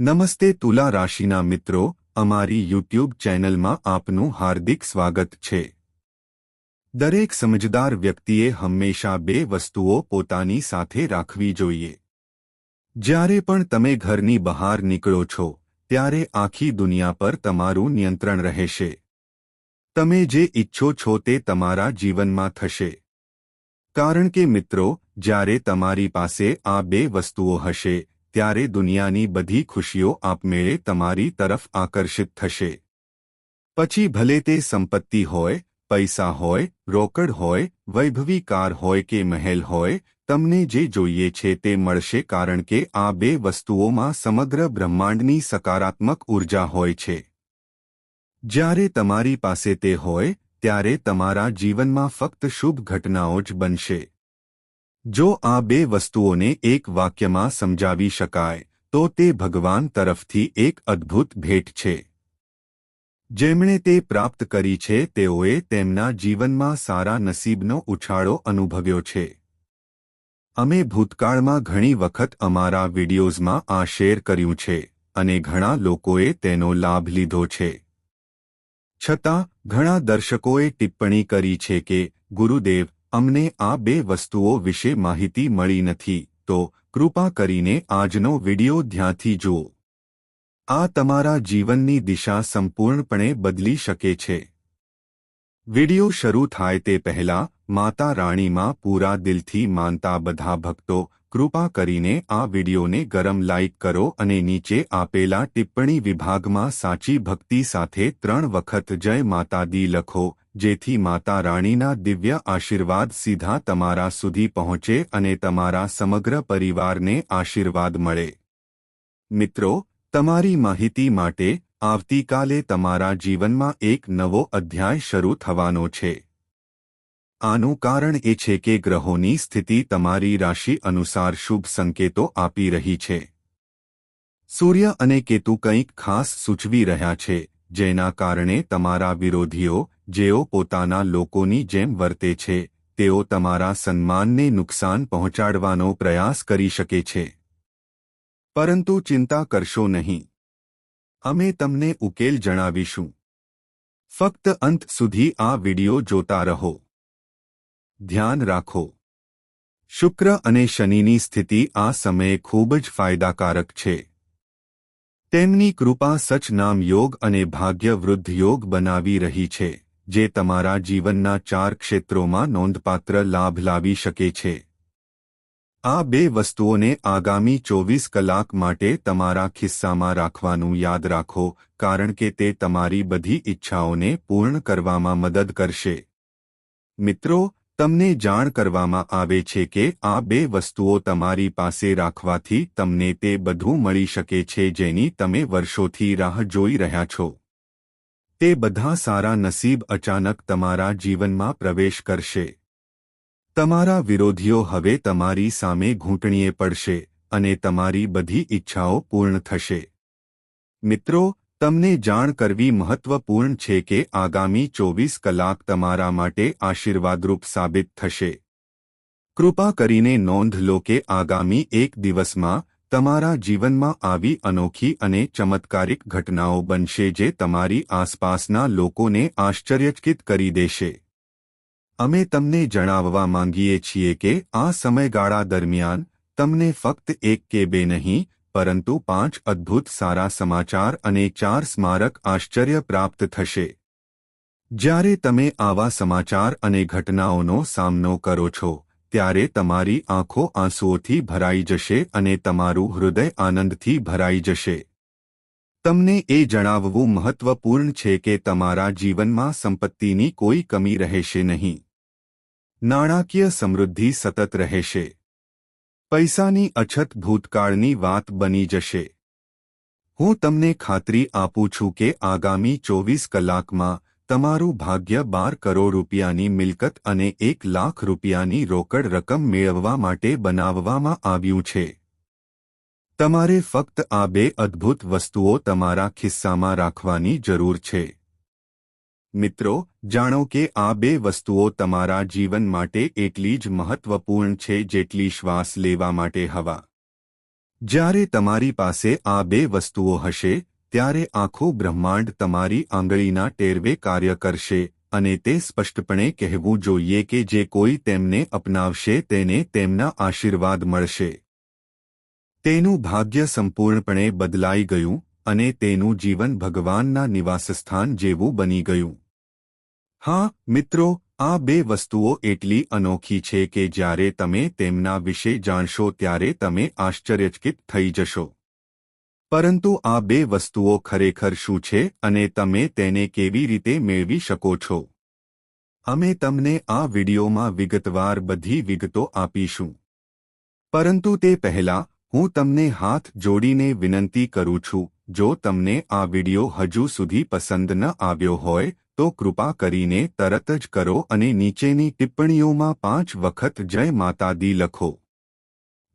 નમસ્તે તુલા રાશિના મિત્રો, અમારી યુટ્યુબ ચેનલમાં આપનું હાર્દિક સ્વાગત છે. દરેક સમજદાર વ્યક્તિએ હંમેશા બે વસ્તુઓ પોતાની સાથે રાખવી જોઈએ. જ્યારે પણ તમે ઘરની બહાર નીકળો છો, ત્યારે આખી દુનિયા પર તમારું નિયંત્રણ રહેશે. તમે જે ઈચ્છો છો તે તમારા જીવનમાં થશે. કારણ કે મિત્રો, જ્યારે તમારી પાસે આ બે વસ્તુઓ હશે ત્યારે દુનિયાની બધી ખુશીઓ આપમેળે તમારી તરફ આકર્ષિત થશે. પછી ભલે તે સંપત્તિ હોય, પૈસા હોય, રોકડ હોય વૈભવી કાર હોય કે મહેલ હોય, તમને જે જોઈએ છે તે મળશે કારણ કે આ બે વસ્તુઓમાં સમગ્ર બ્રહ્માંડની સકારાત્મક ઊર્જા હોય છે. જ્યારે તમારી પાસે તે હોય, ત્યારે તમારા જીવનમાં ફક્ત શુભ ઘટનાઓ જ બનશે. જો આ બે વસ્તુઓને એક વાક્યમાં સમજાવી શકાય, તો તે ભગવાન તરફથી એક અદ્ભુત ભેટ છે. જેમણે તે પ્રાપ્ત કરી છે, તેઓએ તેમના જીવનમાં સારા નસીબનો ઉછાળો અનુભવ્યો છે. અમે ભૂતકાળમાં ઘણી વખત અમારા વિડિયોઝમાં આ શેર કર્યું છે, અને ઘણા લોકોએ તેનો લાભ લીધો છે. છતાં, ઘણા દર્શકોએ ટિપ્પણી કરી છે કે, ગુરુદેવ અમને આ બે વસ્તુઓ વિશે માહિતી મળી નથી, તો કૃપા કરીને આજનો વિડિયો ધ્યાનથી જુઓ. આ તમારા જીવનની દિશા સંપૂર્ણપણે બદલી શકે છે. વિડિયો શરૂ થાય તે પહેલા માતા રાણીમાં પૂરા દિલથી માનતા બધા ભક્તો કૃપા કરીને આ વિડિયોને ગરમ લાઇક કરો અને નીચે આપેલા ટિપ્પણી વિભાગમાં સાચી ભક્તિ સાથે ત્રણ વખત જય માતાદી લખો જેથી માતા રાણીના દિવ્ય આશીર્વાદ સીધા તમારા સુધી પહોંચે અને તમારા સમગ્ર પરિવારને આશીર્વાદ મળે. મિત્રો, તમારી માહિતી માટે આવતીકાલે તમારા જીવનમાં એક નવો અધ્યાય શરૂ થવાનો છે. આનું કારણ એ છે કે ગ્રહોની સ્થિતિ તમારી રાશિ અનુસાર શુભ સંકેતો આપી રહી છે. સૂર્ય અને કેતુ કંઈક ખાસ સૂચવી રહ્યા છે, જેના કારણે તમારા વિરોધીઓ જેઓ પોતાના લોકોની જેમ વર્તે છે, તેઓ તમારા સન્માનને નુકસાન પહોંચાડવાનો પ્રયાસ કરી શકે છે. પરંતુ ચિંતા કરશો નહીં. અમે તમને ઉકેલ જણાવીશું. ફક્ત અંત સુધી આ વિડિયો જોતા રહો. ધ્યાન રાખો. શુક્ર અને શનિની સ્થિતિ આ સમયે ખૂબ જ ફાયદાકારક છે. તેમની કૃપા સચનામ યોગ અને ભાગ્ય વૃદ્ધ યોગ બનાવી રહી છે. જે તમારા જીવનના ચાર ક્ષેત્રોમાં નોંધપાત્ર લાભ લાવી શકે છે. આ બે વસ્તુઓને આગામી ચોવીસ કલાક માટે તમારા ખિસ્સામાં રાખવાનું યાદ રાખો, કારણ કે તે તમારી બધી ઈચ્છાઓને પૂર્ણ કરવામાં મદદ કરશે. મિત્રો, તમને જાણ કરવામાં આવે છે કે આ બે વસ્તુઓ તમારી પાસે રાખવાથી તમને તે બધું મળી શકે છે જેની તમે વર્ષોથી રાહ જોઈ રહ્યા છો. તે બધા સારા નસીબ અચાનક તમારા જીવનમાં પ્રવેશ કરશે. તમારા વિરોધીઓ હવે તમારી સામે ઘૂંટણીએ પડશે અને તમારી બધી ઈચ્છાઓ પૂર્ણ થશે. મિત્રો, તમને જાણ કરવી મહત્વપૂર્ણ છે કે આગામી ચોવીસ કલાક તમારા માટે આશીર્વાદરૂપ સાબિત થશે. કૃપા કરીને નોંધ લો કે આગામી એક દિવસમાં તમારા જીવનમાં આવી અનોખી અને ચમત્કારિક ઘટનાઓ બનશે જે તમારી આસપાસના લોકોને આશ્ચર્યચકિત કરી દેશે. અમે તમને જણાવવા માંગીએ છીએ કે આ સમયગાળા દરમિયાન તમને ફક્ત એક કે બે નહીં, પરંતુ પાંચ અદ્ભુત સારા સમાચાર અને ચાર સ્મારક આશ્ચર્ય પ્રાપ્ત થશે. જ્યારે તમે આવા સમાચાર અને ઘટનાઓનો સામનો કરો છો ત્યારે તમારી આંખો આંસુઓથી ભરાઈ જશે અને તમારું હૃદય આનંદથી ભરાઈ જશે. તમને એ જણાવવું મહત્વપૂર્ણ છે કે તમારા જીવનમાં સંપત્તિની કોઈ કમી રહેશે નહીં. નાણાકીય સમૃદ્ધિ સતત રહેશે. પૈસાની અછત ભૂતકાળની વાત બની જશે. હું તમને ખાતરી આપું છું કે આગામી ચોવીસ કલાકમાં તમારું ભાગ્ય બાર કરોડ રૂપિયાની મિલકત અને એક લાખ રૂપિયાની રોકડ રકમ મેળવવા માટે બનાવવામાં આવ્યું છે. તમારે ફક્ત આ બે અદ્ભુત વસ્તુઓ તમારા ખિસ્સામાં રાખવાની જરૂર છે. મિત્રો, જાણો કે આ બે વસ્તુઓ તમારા જીવન માટે એટલી જ મહત્વપૂર્ણ છે જેટલી શ્વાસ લેવા માટે હવા. જ્યારે તમારી પાસે આ બે વસ્તુઓ હશે ત્યારે આખું બ્રહ્માંડ તમારી આંગળીના ટેરવે કાર્ય કરશે અને તે સ્પષ્ટપણે કહેવું જોઈએ કે જે કોઈ તેમને અપનાવશે તેને તેમના આશીર્વાદ મળશે. તેનું ભાગ્ય સંપૂર્ણપણે બદલાઈ ગયું અને તેનું જીવન ભગવાનના નિવાસસ્થાન જેવું બની ગયું. હા, મિત્રો, આ બે વસ્તુઓ એટલી અનોખી છે કે જ્યારે તમે તેમના વિશે જાણશો ત્યારે તમે આશ્ચર્યચકિત થઈ જશો. પરંતુ આ બે વસ્તુઓ ખરેખર શું છે અને તમે તેને કેવી રીતે મેળવી શકો છો? અમે તમને આ વિડિયોમાં વિગતવાર બધી વિગતો આપીશું. પરંતુ તે પહેલા, હું તમને હાથ જોડીને વિનંતી કરું છું, જો તમને આ વિડિયો હજુ સુધી પસંદ ન આવ્યો હોય, તો કૃપા કરીને તરત જ કરો અને નીચેની ટિપ્પણીઓમાં પાંચ વખત જય માતા દી લખો.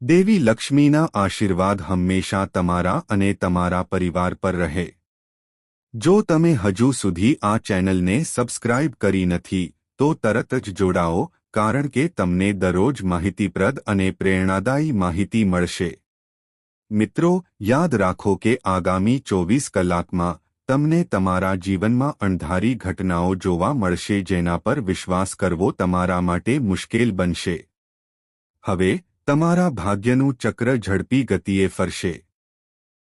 દેવી લક્ષ્મીના આશીર્વાદ હંમેશા તમારા અને તમારા પરિવાર પર રહે. જો તમે હજુ સુધી આ ચેનલને સબસ્ક્રાઇબ કરી નથી, તો તરત જ જોડાઓ, કારણ કે તમને દરરોજ માહિતીપ્રદ અને પ્રેરણાદાયી માહિતી મળશે. મિત્રો, યાદ રાખો કે આગામી ચોવીસ કલાકમાં તમને તમારા જીવનમાં અણધારી ઘટનાઓ જોવા મળશે જેના પર વિશ્વાસ કરવો તમારા માટે મુશ્કેલ બનશે. હવે તમારા ભાગ્યનું ચક્ર ઝડપી ગતિએ ફરશે.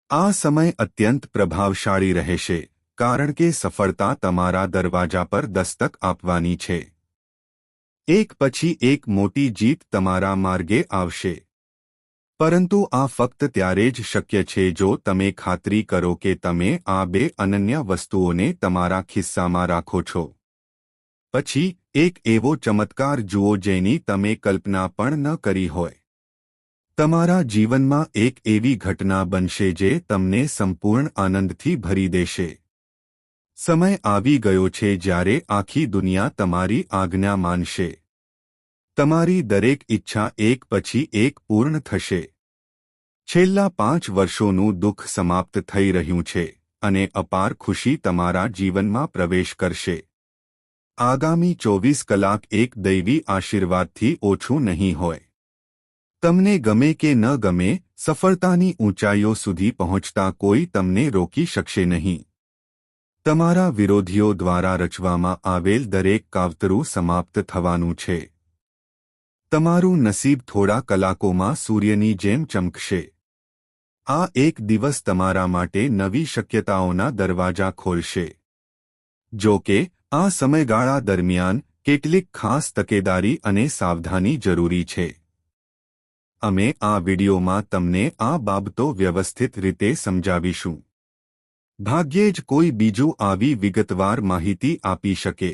આ સમય અત્યંત પ્રભાવશાળી રહેશે, કારણ કે સફળતા તમારા દરવાજા પર દસ્તક આપવાની છે. એક પછી એક મોટી જીત તમારા માર્ગે આવશે. પરંતુ આ ફક્ત ત્યારે જ શક્ય છે જો તમે ખાતરી કરો કે તમે આ બે અનન્ય વસ્તુઓને તમારા ખિસ્સામાં રાખો છો. પછી, એક એવો ચમત્કાર જુઓ જેની તમે કલ્પના પણ ન કરી હોય. તમારા જીવનમાં એક એવી ઘટના બનશે જે તમને સંપૂર્ણ આનંદથી ભરી દેશે. સમય આવી ગયો છે જ્યારે આખી દુનિયા તમારી આજ્ઞા માનશે. તમારી દરેક ઈચ્છા એક પછી એક પૂર્ણ થશે. છેલ્લા પાંચ વર્ષોનું દુઃખ સમાપ્ત થઈ રહ્યું છે અને અપાર ખુશી તમારા જીવનમાં પ્રવેશ કરશે. આગામી ચોવીસ કલાક એક દૈવી આશીર્વાદથી ઓછું નહીં હોય. તમને ગમે કે ન ગમે, સફળતાની ઊંચાઈઓ સુધી પહોંચતા કોઈ તમને રોકી શકશે નહીં. તમારા વિરોધીઓ દ્વારા રચવામાં આવેલ દરેક કાવતરું સમાપ્ત થવાનું છે. તમારું નસીબ થોડા કલાકોમાં સૂર્યની જેમ ચમકશે. આ એક દિવસ તમારા માટે નવી શક્યતાઓના દરવાજા ખોલશે. જો કે, આ સમયગાળા દરમિયાન કેટલીક ખાસ તકેદારી અને સાવધાની જરૂરી છે. અમે આ વિડિયોમાં તમને આ બાબતો વ્યવસ્થિત રીતે સમજાવીશું. ભાગ્યે જ કોઈ બીજું આવી વિગતવાર માહિતી આપી શકે.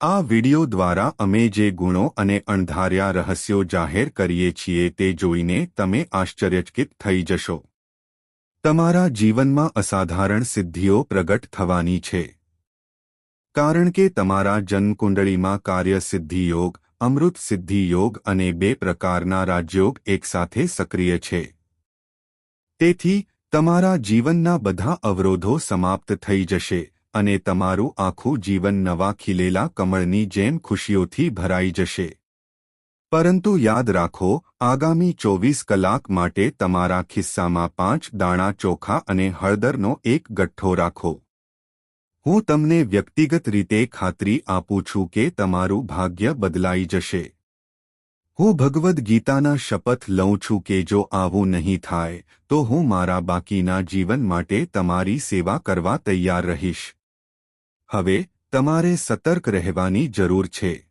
આ વિડિયો દ્વારા અમે જે ગુણો અને અણધાર્યા રહસ્યો જાહેર કરીએ છીએ તે જોઈને તમે આશ્ચર્યચકિત થઈ જશો. તમારા જીવનમાં અસાધારણ સિદ્ધિઓ પ્રગટ થવાની છે. કારણ કે તમારા જન્મકુંડળીમાં કાર્યસિદ્ધિ યોગ અમૃત સિદ્ધિ યોગ અને બે પ્રકારના રાજયોગ એકસાથે સક્રિય છે. તેથી, તમારા જીવનના બધા અવરોધો સમાપ્ત થઈ જશે અને તમારું આખું જીવન નવા ખીલેલા કમળની જેમ ખુશીઓથી ભરાઈ જશે. પરંતુ યાદ રાખો, આગામી ચોવીસ કલાક માટે તમારા ખિસ્સામાં પાંચ દાણા ચોખા અને હળદરનો એક ગઠ્ઠો રાખો. હું તમને વ્યક્તિગત રીતે ખાતરી આપું છું કે તમારું ભાગ્ય બદલાઈ જશે. હું ભગવદ્ ગીતાના શપથ લઉં છું કે જો આવું નહીં થાય, તો હું મારા બાકીના જીવન માટે તમારી સેવા કરવા તૈયાર રહીશ. હવે, તમારે સતર્ક રહેવાની જરૂર છે.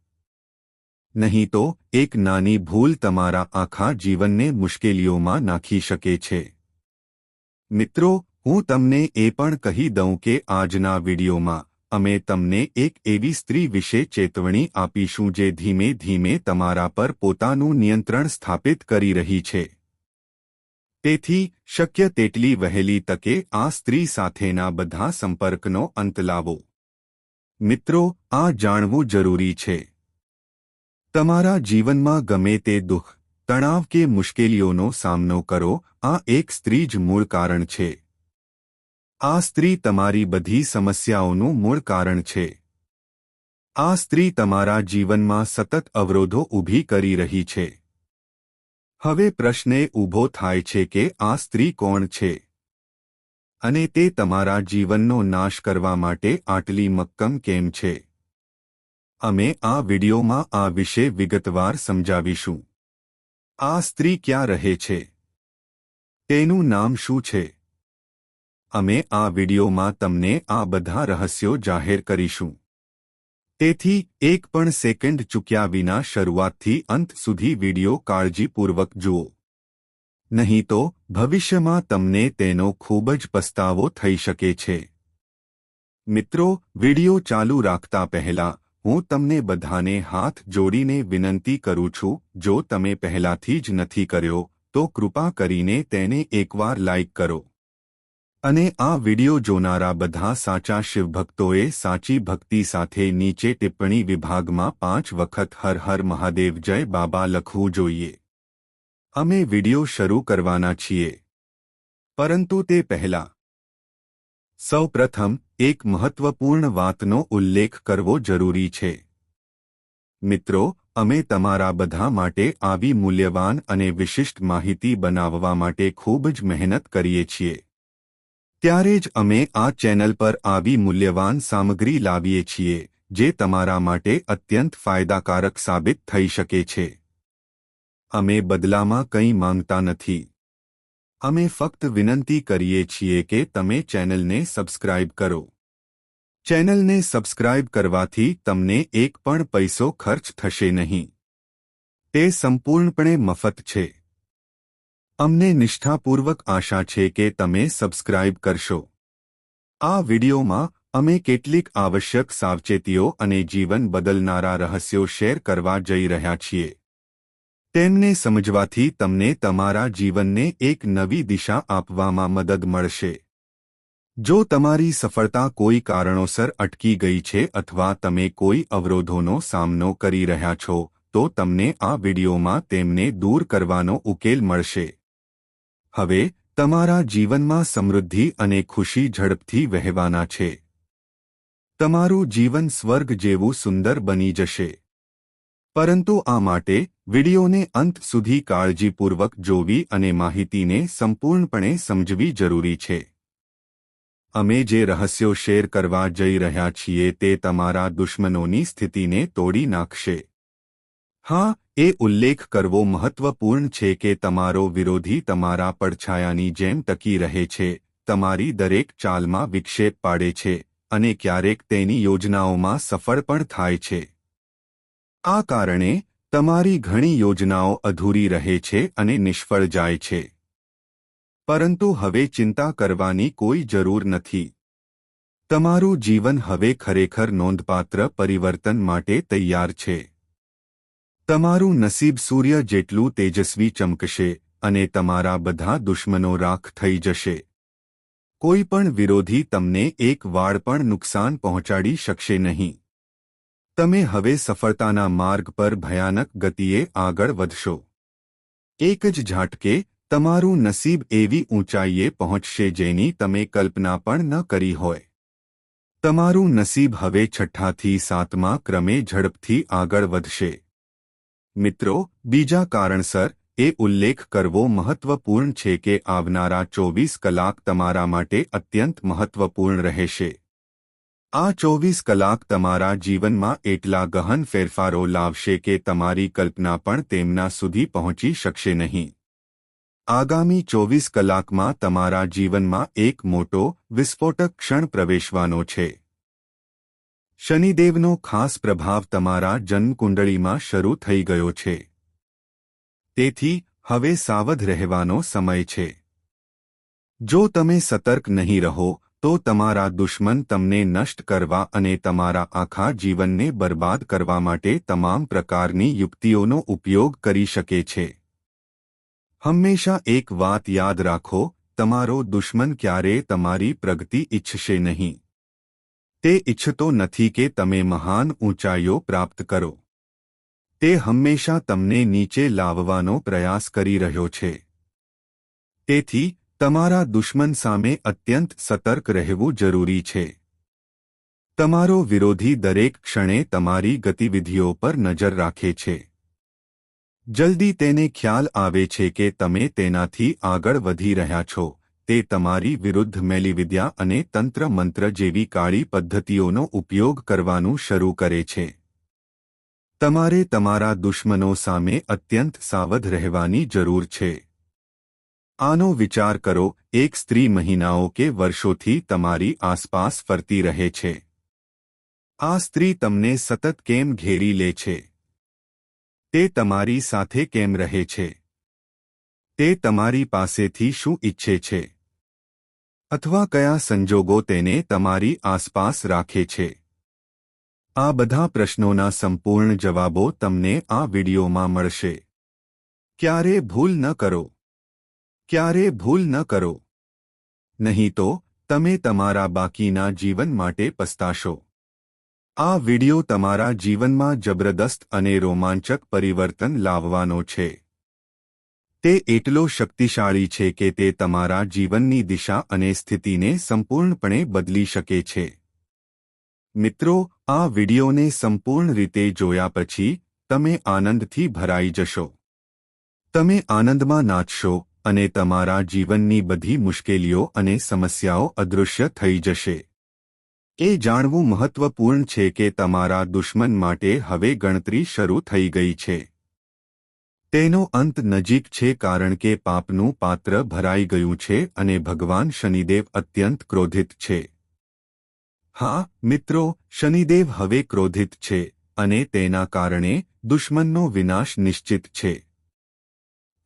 નહીં તો, એક નાની ભૂલ તમારા આખા જીવનને મુશ્કેલીઓમાં નાખી શકે છે. મિત્રો હું તમને એ પણ કહી દઉં કે આજના વિડીયોમાં અમે તમને એક એવી સ્ત્રી વિશે ચેતવણી આપીશું જે ધીમે ધીમે તમારા પર પોતાનું નિયંત્રણ સ્થાપિત કરી રહી છે. તેથી, શક્ય તેટલી વહેલી તકે આ સ્ત્રી સાથેના બધા સંપર્કનો અંત લાવો. મિત્રો, આ જાણવું જરૂરી છે. તમારા જીવનમાં ગમે તે દુઃખ, તણાવ કે મુશ્કેલીઓનો સામનો કરો, આ એક સ્ત્રી જ મૂળ કારણ છે. આ સ્ત્રી તમારી બધી સમસ્યાઓનું મૂળ કારણ છે. આ સ્ત્રી તમારા જીવનમાં સતત અવરોધો ઊભી કરી રહી છે. હવે પ્રશ્ને ઊભો થાય છે કે આ સ્ત્રી કોણ છે? અને તે તમારા જીવનનો નાશ કરવા માટે આટલી મક્કમ કેમ છે? અમે આ વિડીયોમાં આ વિશે વિગતવાર સમજાવીશું. આ સ્ત્રી ક્યાં રહે છે? તેનું નામ શું છે? અમે આ વિડીયોમાં તમને આ બધા રહસ્યો જાહેર કરીશું. તેથી, એક પણ સેકન્ડ ચૂક્યા વિના શરૂઆતથી અંત સુધી વિડિયો કાળજીપૂર્વક જુઓ. નહીં તો, ભવિષ્યમાં તમને તેનો ખૂબ જ પસ્તાવો થઈ શકે છે. મિત્રો, વિડિયો ચાલુ રાખતા પહેલા, હું તમને બધાને હાથ જોડીને વિનંતી કરું છું, જો તમે પહેલાથી જ નથી કર્યો, તો કૃપા કરીને તેને એકવાર લાઇક કરો. અને આ વિડિયો જોનારા બધા સાચા શિવભક્તોએ સાચી ભક્તિ સાથે નીચે ટિપ્પણી વિભાગમાં પાંચ વખત હર હર મહાદેવ જય બાબા લખવું જોઈએ. અમે વિડિયો શરૂ કરવાના છીએ. પરંતુ તે પહેલા સૌ પ્રથમ એક મહત્વપૂર્ણ વાતનો ઉલ્લેખ કરવો જરૂરી છે. મિત્રો, અમે તમારા બધા માટે આવી મૂલ્યવાન અને વિશિષ્ટ માહિતી બનાવવા માટે ખૂબ જ મહેનત કરીએ છીએ. ત્યારે જ અમે આ ચેનલ પર આવી મૂલ્યવાન સામગ્રી લાવીએ છીએ, જે તમારા માટે અત્યંત ફાયદાકારક સાબિત થઈ શકે છે. અમે બદલામાં કંઈ માંગતા નથી. અમે ફક્ત વિનંતી કરીએ છીએ કે તમે ચેનલને સબસ્ક્રાઇબ કરો. ચેનલને સબસ્ક્રાઇબ કરવાથી તમને એક પણ પૈસો ખર્ચ થશે નહીં. તે સંપૂર્ણપણે મફત છે. અમને નિષ્ઠાપૂર્વક આશા છે કે તમે સબસ્ક્રાઇબ કરશો. આ વિડિયોમાં અમે કેટલીક આવશ્યક સાવચેતીઓ અને જીવન બદલનારા રહસ્યો શેર કરવા જઈ રહ્યા છીએ. તેમને સમજવાથી તમને તમારા જીવનને એક નવી દિશા આપવામાં મદદ મળશે. જો તમારી સફળતા કોઈ કારણોસર અટકી ગઈ છે અથવા તમે કોઈ અવરોધોનો સામનો કરી રહ્યા છો, તો તમને આ વિડિયોમાં તેમને દૂર કરવાનો ઉકેલ મળશે. હવે, તમારા જીવનમાં સમૃદ્ધિ અને ખુશી ઝડપથી વહેવાના છે. તમારું જીવન સ્વર્ગ જેવું સુંદર બની જશે. પરંતુ આ માટે, વિડિયોને અંત સુધી કાળજીપૂર્વક જોવી અને માહિતીને સંપૂર્ણપણે સમજવી જરૂરી છે. અમે જે રહસ્યો શેર કરવા જઈ રહ્યા છીએ તે તમારા દુશ્મનોની સ્થિતિને તોડી નાખશે. હા એ ઉલ્લેખ કરવો મહત્વપૂર્ણ છે કે તમારો વિરોધી તમારા પડછાયાની જેમ ટકી રહે છે, તમારી દરેક ચાલમાં વિક્ષેપ પાડે છે અને ક્યારેક તેની યોજનાઓમાં સફળ પણ થાય છે. આ કારણે તમારી ઘણી યોજનાઓ અધૂરી રહે છે અને નિષ્ફળ જાય છે. પરંતુ હવે ચિંતા કરવાની કોઈ જરૂર નથી. તમારું જીવન હવે ખરેખર નોંધપાત્ર પરિવર્તન માટે તૈયાર છે. તમારું નસીબ સૂર્ય જેટલું તેજસ્વી ચમકશે અને તમારા બધા દુશ્મનો રાખ થઈ જશે. કોઈ પણ વિરોધી તમને એક વાળ પણ નુકસાન પહોંચાડી શકશે નહીં. તમે હવે સફળતાના માર્ગ પર ભયાનક ગતિએ આગળ વધશો. એક જ ઝાટકે તમારું નસીબ એવી ઊંચાઈએ પહોંચશે જેની તમે કલ્પના પણ ન કરી હોય. તમારું નસીબ હવે છઠ્ઠાથી સાતમા ક્રમે ઝડપથી આગળ વધશે. મિત્રો, બીજા કારણસર, એ ઉલ્લેખ કરવો મહત્વપૂર્ણ છે કે આવનારા ચોવીસ કલાક તમારા માટે અત્યંત મહત્વપૂર્ણ રહેશે. આ ચોવીસ કલાક તમારા જીવનમાં એટલા ગહન ફેરફારો લાવશે કે તમારી કલ્પના પણ તેમના સુધી પહોંચી શકશે નહીં. આગામી ચોવીસ કલાકમાં તમારા જીવનમાં એક મોટો, વિસ્ફોટક ક્ષણ પ્રવેશવાનો છે. શનિદેવનો ખાસ પ્રભાવ તમારા જન્મકુંડળીમાં શરૂ થઈ ગયો છે. તેથી, હવે સાવધ રહેવાનો સમય છે. જો તમે સતર્ક નહીં રહો, તો તમારા દુશ્મન તમને નષ્ટ કરવા અને તમારા આખા જીવનને બરબાદ કરવા માટે તમામ પ્રકારની યુક્તિઓનો ઉપયોગ કરી શકે છે. હંમેશા એક વાત યાદ રાખો, તમારો દુશ્મન ક્યારેય તમારી પ્રગતિ ઇચ્છશે નહીં. તે ઇચ્છતો નથી કે તમે મહાન ઊંચાઈઓ પ્રાપ્ત કરો. તે હંમેશા તમને નીચે લાવવાનો પ્રયાસ કરી રહ્યો છે. તેથી, તમારા દુશ્મન સામે અત્યંત સતર્ક રહેવું જરૂરી છે. તમારો વિરોધી દરેક ક્ષણે તમારી ગતિવિધિઓ પર નજર રાખે છે. જલ્દી તેને ખ્યાલ આવે છે કે તમે તેનાથી આગળ વધી રહ્યા છો. તે તમારી વિરુદ્ધ મેલીવિદ્યા અને તંત્ર મંત્ર જેવી કાળી પદ્ધતિઓનો ઉપયોગ કરવાનું શરૂ કરે છે. તમારે તમારા દુશ્મનો સામે અત્યંત સાવધ રહેવાની જરૂર છે. આનો વિચાર કરો, એક સ્ત્રી મહિનાઓ કે વર્ષોથી તમારી આસપાસ ફરતી રહે છે. આ સ્ત્રી તમને સતત કેમ ઘેરી લે છે? તે તમારી સાથે કેમ રહે છે? તે તમારી પાસેથી શું ઈચ્છે છે? અથવા કયા સંજોગો તેને તમારી આસપાસ રાખે છે? આ બધા પ્રશ્નોના સંપૂર્ણ જવાબો તમને આ વિડિયોમાં મળશે. ક્યારે ભૂલ ન કરો. ક્યારે ભૂલ ન કરો. નહીં તો તમે તમારા બાકીના જીવન માટે પસ્તાશો. આ વિડિયો તમારા જીવનમાં જબરદસ્ત અને રોમાંચક પરિવર્તન લાવવાનો છે. તે એટલો શક્તિશાળી છે કે તે તમારા જીવનની દિશા અને સ્થિતિને સંપૂર્ણપણે બદલી શકે છે. મિત્રો, આ વિડિયોને સંપૂર્ણ રીતે જોયા પછી, તમે આનંદથી ભરાઈ જશો. તમે આનંદમાં નાચશો અને તમારા જીવનની બધી મુશ્કેલીઓ અને સમસ્યાઓ અદૃશ્ય થઈ જશે. એ જાણવું મહત્વપૂર્ણ છે કે તમારા દુશ્મન માટે હવે ગણતરી શરૂ થઈ ગઈ છે. તેનો અંત નજીક છે કારણ કે પાપનું પાત્ર ભરાઈ ગયું છે અને ભગવાન શનિદેવ અત્યંત ક્રોધિત છે. હા, મિત્રો, શનિદેવ હવે ક્રોધિત છે અને તેના કારણે દુશ્મનનો વિનાશ નિશ્ચિત છે.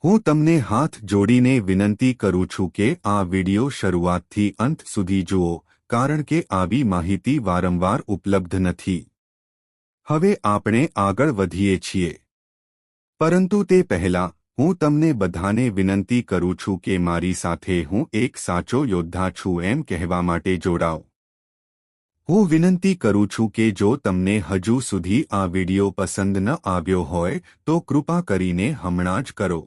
હું તમને હાથ જોડીને વિનંતી કરું છું કે આ વિડિયો શરૂઆતથી અંત સુધી જુઓ, કારણ કે આવી માહિતી વારંવાર ઉપલબ્ધ નથી. હવે આપણે આગળ વધીએ છીએ. પરંતુ તે પહેલાં, હું તમને બધાને વિનંતી કરું છું કે મારી સાથે હું એક સાચો યોદ્ધા છું એમ કહેવા માટે જોડાઓ. હું વિનંતી કરું છું કે જો તમને હજુ સુધી આ વિડિયો પસંદ ન આવ્યો હોય, તો કૃપા કરીને હમણાં જ કરો.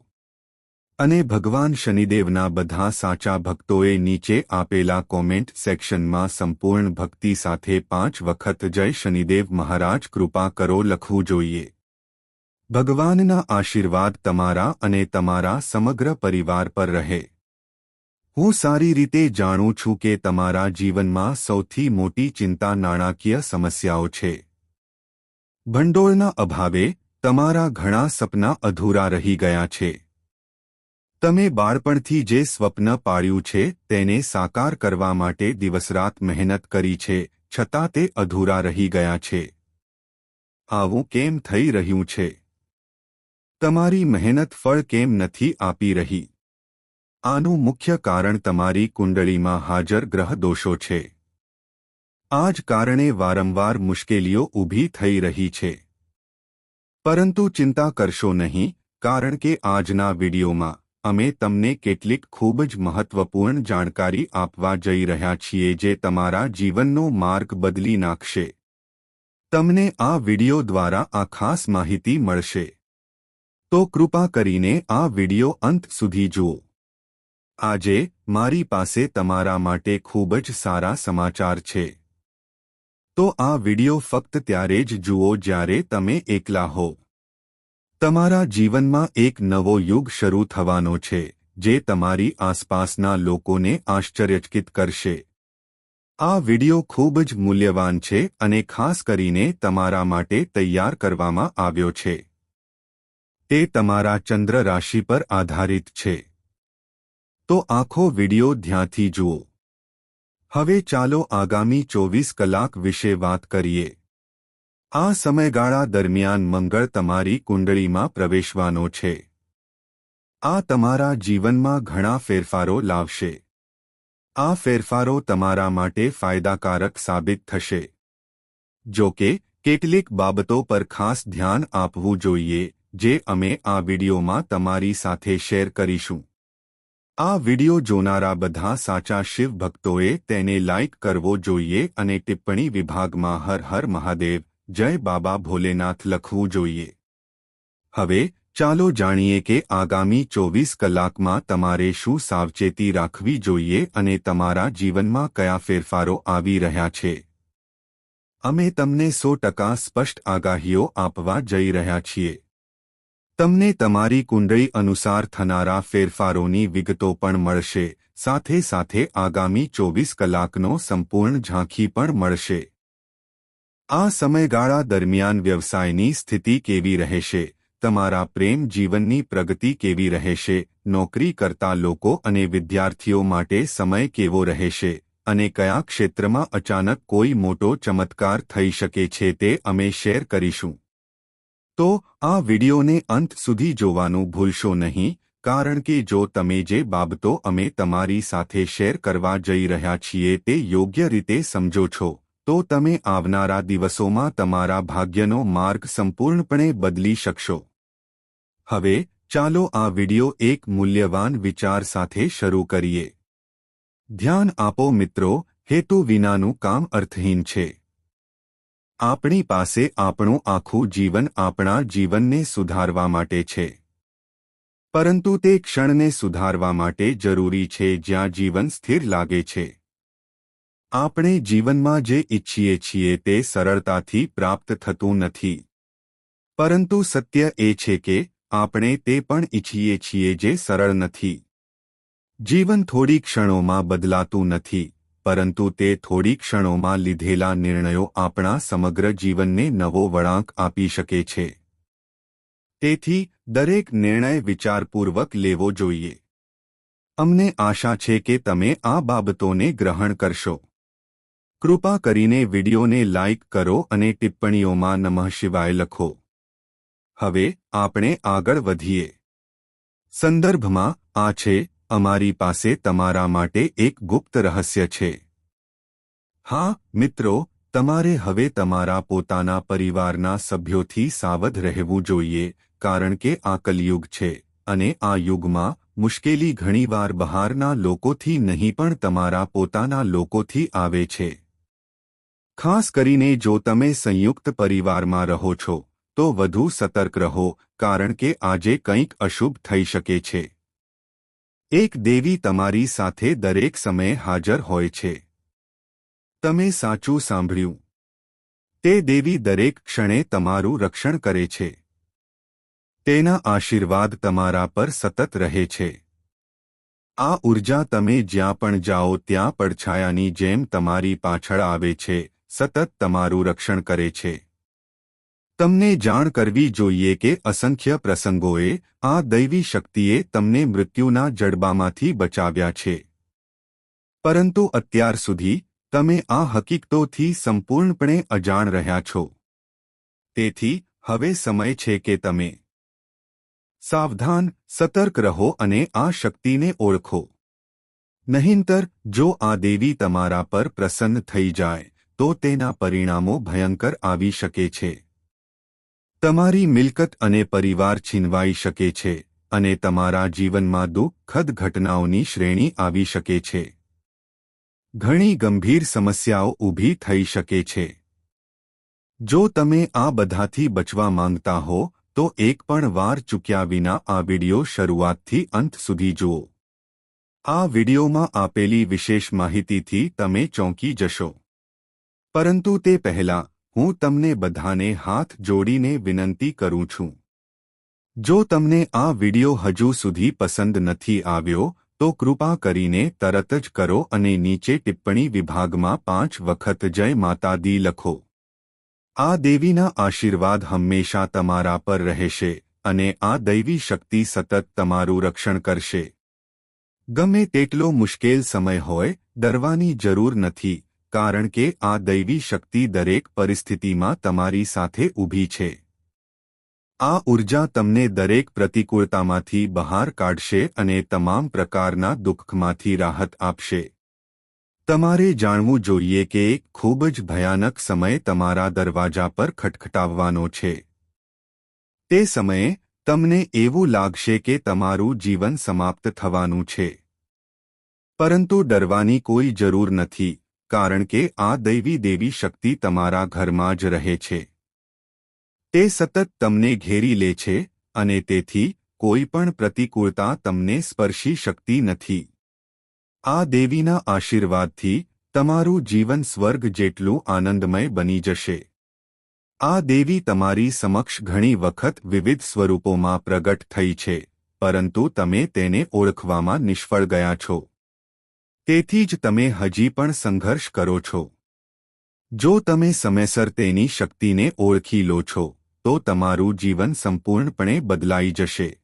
અને ભગવાન શનિદેવના બધા સાચા ભક્તોએ નીચે આપેલા કોમેન્ટ સેક્શનમાં સંપૂર્ણ ભક્તિ સાથે પાંચ વખત જય શનિદેવ મહારાજ કૃપા કરો લખવું જોઈએ. ભગવાનના આશીર્વાદ તમારા અને તમારા સમગ્ર પરિવાર પર રહે. હું સારી રીતે જાણું છું કે તમારા જીવનમાં સૌથી મોટી ચિંતા નાણાકીય સમસ્યાઓ છે. ભંડોળના અભાવે તમારા ઘણા સપના અધૂરા રહી ગયા છે. તમે બાળપણથી જે સ્વપ્ન પાળ્યું છે તેને સાકાર કરવા માટે દિવસરાત મહેનત કરી છે, છતાં તે અધૂરા રહી ગયા છે. આવું કેમ થઈ રહ્યું છે? તમારી મહેનત ફળ કેમ નથી આપી રહી? આનું મુખ્ય કારણ તમારી કુંડળીમાં હાજર ગ્રહ દોષો છે. આ જ કારણે વારંવાર મુશ્કેલીઓ ઊભી થઈ રહી છે. પરંતુ ચિંતા કરશો નહીં, કારણ કે આજના વિડીયોમાં અમે તમને કેટલીક ખૂબ જ મહત્વપૂર્ણ જાણકારી આપવા જઈ રહ્યા છીએ જે તમારા જીવનનો માર્ગ બદલી નાખશે. તમને આ વીડિયો દ્વારા આ ખાસ માહિતી મળશે. તો કૃપા કરીને આ વિડિયો અંત સુધી જુઓ. આજે મારી પાસે તમારા માટે ખૂબ જ સારા સમાચાર છે. તો આ વિડિયો ફક્ત ત્યારે જ જુઓ જ્યારે તમે એકલા હો. તમારા જીવનમાં એક નવો યુગ શરૂ થવાનો છે, જે તમારી આસપાસના લોકોને આશ્ચર્યચકિત કરશે. આ વિડિયો ખૂબ જ મૂલ્યવાન છે અને ખાસ કરીને તમારા માટે તૈયાર કરવામાં આવ્યો છે. તે તમારા ચંદ્ર રાશિ પર આધારિત છે. તો આખો વિડિયો ધ્યાનથી જુઓ. હવે ચાલો આગામી ચોવીસ કલાક વિશે વાત કરીએ. આ સમયગાળા દરમિયાન મંગળ તમારી કુંડળીમાં પ્રવેશવાનો છે. આ તમારા જીવનમાં ઘણા ફેરફારો લાવશે. આ ફેરફારો તમારા માટે ફાયદાકારક સાબિત થશે. જો કે, કેટલીક બાબતો પર ખાસ ધ્યાન આપવું જોઈએ. જે અમે આ વિડિયોમાં તમારી સાથે શેર કરીશું. આ વિડિયો જોનારા બધા સાચા શિવ ભક્તોએ તેને લાઇક કરવો જોઈએ અને ટિપ્પણી વિભાગમાં હર હર મહાદેવ, જય બાબા ભોલેનાથ લખવું જોઈએ. હવે, ચાલો જાણીએ કે આગામી ચોવીસ કલાકમાં તમારે શું સાવચેતી રાખવી જોઈએ અને તમારા જીવનમાં કયા ફેરફારો આવી રહ્યા છે. અમે તમને સો ટકા સ્પષ્ટ આગાહીઓ આપવા જઈ રહ્યા છીએ. તમને તમારી કુંડળી અનુસાર થનારા ફેરફારોની વિગતો પણ મળશે, સાથે સાથે આગામી ચોવીસ કલાકનો સંપૂર્ણ ઝાંખી પણ મળશે. આ સમયગાળા દરમિયાન વ્યવસાયની સ્થિતિ કેવી રહેશે, તમારા પ્રેમ જીવનની પ્રગતિ કેવી રહેશે, નોકરી કરતા લોકો અને વિદ્યાર્થીઓ માટે સમય કેવો રહેશે, અને કયા ક્ષેત્રમાં અચાનક કોઈ મોટો ચમત્કાર થઈ શકે છે તે અમે શેર કરીશું. તો આ વિડીયોને અંત સુધી જોવાનું ભૂલશો નહીં, કારણ કે જો તમે જે બાબતો અમે તમારી સાથે શેર કરવા જઈ રહ્યા છીએ તે યોગ્ય રીતે સમજો છો, તો તમે આવનારા દિવસોમાં તમારા ભાગ્યનો માર્ગ સંપૂર્ણપણે બદલી શકશો. હવે, ચાલો આ વિડિયો એક મૂલ્યવાન વિચાર સાથે શરૂ કરીએ. ધ્યાન આપો મિત્રો, હેતુ વિનાનું કામ અર્થહીન છે. આપણી પાસે આપણું આખું જીવન આપણા જીવનને સુધારવા માટે છે. પરંતુ તે ક્ષણને સુધારવા માટે જરૂરી છે જ્યાં જીવન સ્થિર લાગે છે. આપણે જીવનમાં જે ઇચ્છીએ છીએ તે સરળતાથી પ્રાપ્ત થતું નથી. પરંતુ સત્ય એ છે કે આપણે તે પણ ઇચ્છીએ છીએ જે સરળ નથી. જીવન થોડી ક્ષણોમાં બદલાતું નથી. પરંતુ તે થોડી ક્ષણોમાં લીધેલા નિર્ણયો આપણા સમગ્ર જીવનને નવો વળાંક આપી શકે છે. તેથી, દરેક નિર્ણય વિચારપૂર્વક લેવો જોઈએ. અમને આશા છે કે તમે આ બાબતોને ગ્રહણ કરશો. કૃપા કરીને વિડિયોને લાઇક કરો અને ટિપ્પણીઓમાં નમઃ શિવાય લખો. હવે, આપણે આગળ વધીએ. સંદર્ભમાં, આ છે અમારી પાસે તમારા માટે એક ગુપ્ત રહસ્ય છે. હા, મિત્રો, તમારે હવે તમારા પોતાના પરિવારના સભ્યોથી સાવધ રહેવું જોઈએ, કારણ કે આ કલયુગ છે, અને આ યુગમાં મુશ્કેલી ઘણીવાર બહારના લોકોથી નહીં પણ તમારા પોતાના લોકોથી આવે છે. ખાસ કરીને જો તમે સંયુક્ત પરિવારમાં રહો છો, તો વધુ સતર્ક રહો, કારણ કે આજે કંઈક અશુભ થઈ શકે છે. એક દેવી તમારી સાથે દરેક સમયે હાજર હોય છે. તમે સાચું સાંભળ્યું. તે દેવી દરેક ક્ષણે તમારું રક્ષણ કરે છે. તેના આશીર્વાદ તમારા પર સતત રહે છે. આ ઊર્જા તમે જ્યાં પણ જાઓ ત્યાં પડછાયાની જેમ તમારી પાછળ આવે છે, સતત તમારું રક્ષણ કરે છે. તમને જાણ કરવી જોઈએ કે અસંખ્ય પ્રસંગોએ આ દૈવી શક્તિએ તમને મૃત્યુના જડબામાંથી બચાવ્યા છે. પરંતુ અત્યાર સુધી તમે આ હકીકતોથી સંપૂર્ણપણે અજાણ રહ્યા છો. તેથી, હવે સમય છે કે તમે સાવધાન, સતર્ક રહો અને આ શક્તિને ઓળખો. નહીંતર, જો આ દેવી તમારા પર પ્રસન્ન થઈ જાય, તો તેના પરિણામો ભયંકર આવી શકે છે. તમારી મિલકત અને પરિવાર છીનવાઈ શકે છે અને તમારા જીવનમાં દુઃખદ ઘટનાઓની શ્રેણી આવી શકે છે. ઘણી ગંભીર સમસ્યાઓ ઊભી થઈ શકે છે. જો તમે આ બધાથી બચવા માંગતા હો, તો એક પણ વાર ચૂક્યા વિના આ વિડિયો શરૂઆતથી અંત સુધી જુઓ. આ વિડિયોમાં આપેલી વિશેષ માહિતીથી તમે ચોંકી જશો. પરંતુ તે પહેલા હું તમને બધાને હાથ જોડીને વિનંતી કરું છું. જો તમને આ વિડિયો હજુ સુધી પસંદ નથી આવ્યો, તો કૃપા કરીને તરત જ કરો અને નીચે ટિપ્પણી વિભાગમાં પાંચ વખત જય માતા દી લખો. આ દેવીના આશીર્વાદ હંમેશા તમારા પર રહેશે અને આ દૈવી શક્તિ સતત તમારું રક્ષણ કરશે. ગમે તેટલો મુશ્કેલ સમય હોય, ડરવાની જરૂર નથી. કારણ કે આ દૈવી શક્તિ દરેક પરિસ્થિતિમાં તમારી સાથે ઊભી છે. આ ઊર્જા તમને દરેક પ્રતિકૂળતામાંથી બહાર કાઢશે અને તમામ પ્રકારના દુઃખમાંથી રાહત આપશે. તમારે જાણવું જોઈએ કે ખૂબ જ ભયાનક સમય તમારા દરવાજા પર ખટખટાવવાનો છે. તે સમયે, તમને એવું લાગશે કે તમારું જીવન સમાપ્ત થવાનું છે. પરંતુ ડરવાની કોઈ જરૂર નથી. કારણ કે આ દૈવી દેવી શક્તિ તમારા ઘરમાં જ રહે છે. તે સતત તમને ઘેરી લે છે અને તેથી કોઈ પણ પ્રતિકૂળતા તમને સ્પર્શી શકતી નથી. આ દેવીના આશીર્વાદથી તમારું જીવન સ્વર્ગ જેટલું આનંદમય બની જશે. આ દેવી તમારી સમક્ષ ઘણી વખત વિવિધ સ્વરૂપોમાં પ્રગટ થઈ છે, પરંતુ તમે તેને ઓળખવામાં નિષ્ફળ ગયા છો. તેથી જ તમે હજી પણ સંઘર્ષ કરો છો. જો તમે સમયસર તેની શક્તિને ઓળખી લો છો, તો તમારું જીવન સંપૂર્ણપણે બદલાઈ જશે.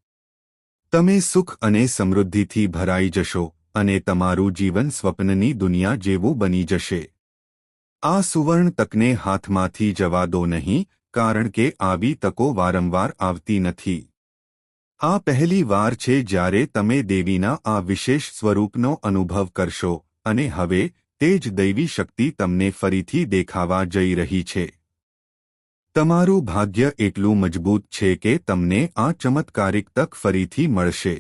તમે સુખ અને સમૃદ્ધિથી ભરાઈ જશો અને તમારું જીવન સ્વપ્નની દુનિયા જેવું બની જશે. આ સુવર્ણ તકને હાથમાંથી જવા દો નહીં, કારણ કે આવી તકો વારંવાર આવતી નથી. આ પહેલી વાર છે જ્યારે તમે દેવીના આ વિશેષ સ્વરૂપનો અનુભવ કરશો, અને હવે તે જ દૈવી શક્તિ તમને ફરીથી દેખાવા જઈ રહી છે. તમારું ભાગ્ય એટલું મજબૂત છે કે તમને આ ચમત્કારિક તક ફરીથી મળશે.